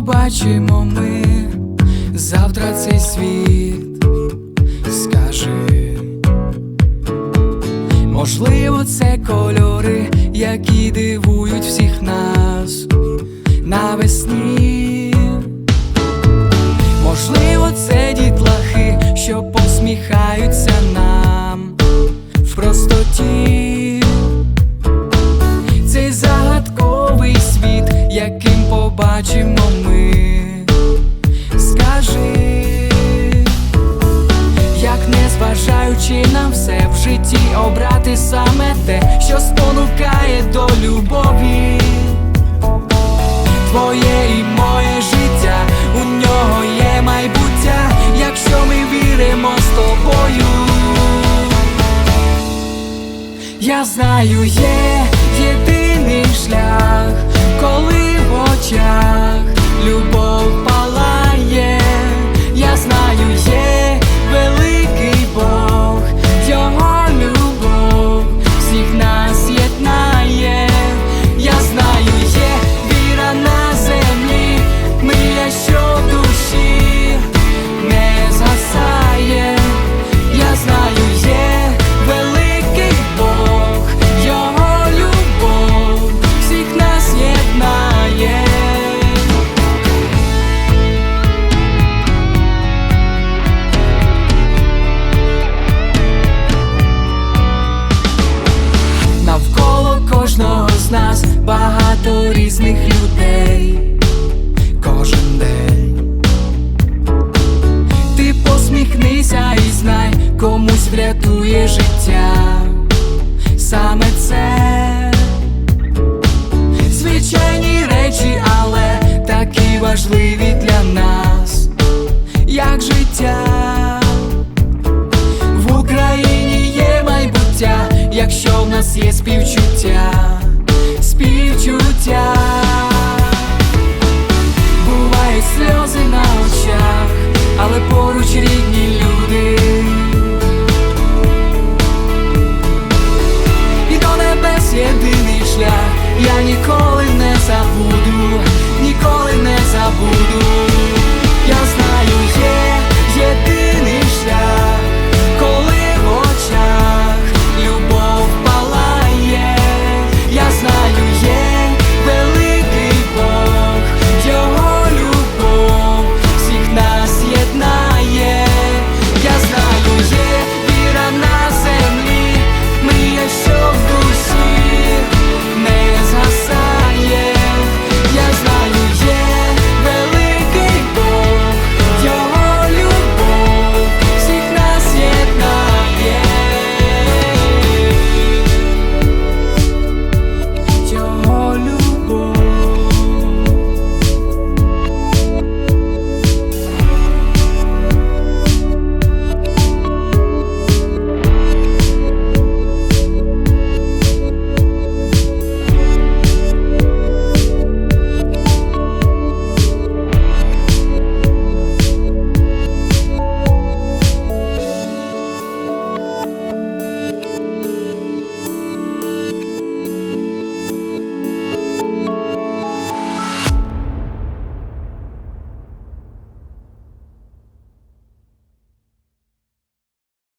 побачимо ми завтра цей світ, скажи, можливо, це кольори, які дивують всіх нас навесні. Можливо, це дітлахи, що посміхаються нам в простоті. Цей загадковий світ, яким побачимо ми. Зважаючи на все в житті обрати саме те, що спонукає до любові. Твоє і моє життя, у нього є майбуття, якщо ми віримо з тобою. Я знаю, є єдиний шлях, коли в очах багато різних людей. Кожен день ти посміхнися і знай, комусь врятує життя. Саме це звичайні речі, але такі важливі для нас, як життя. В Україні є майбуття, якщо в нас є співчуття співчуття, бувають сльози на очах, але поруч рідні люди. І до небес єдиний шлях, я ніколи.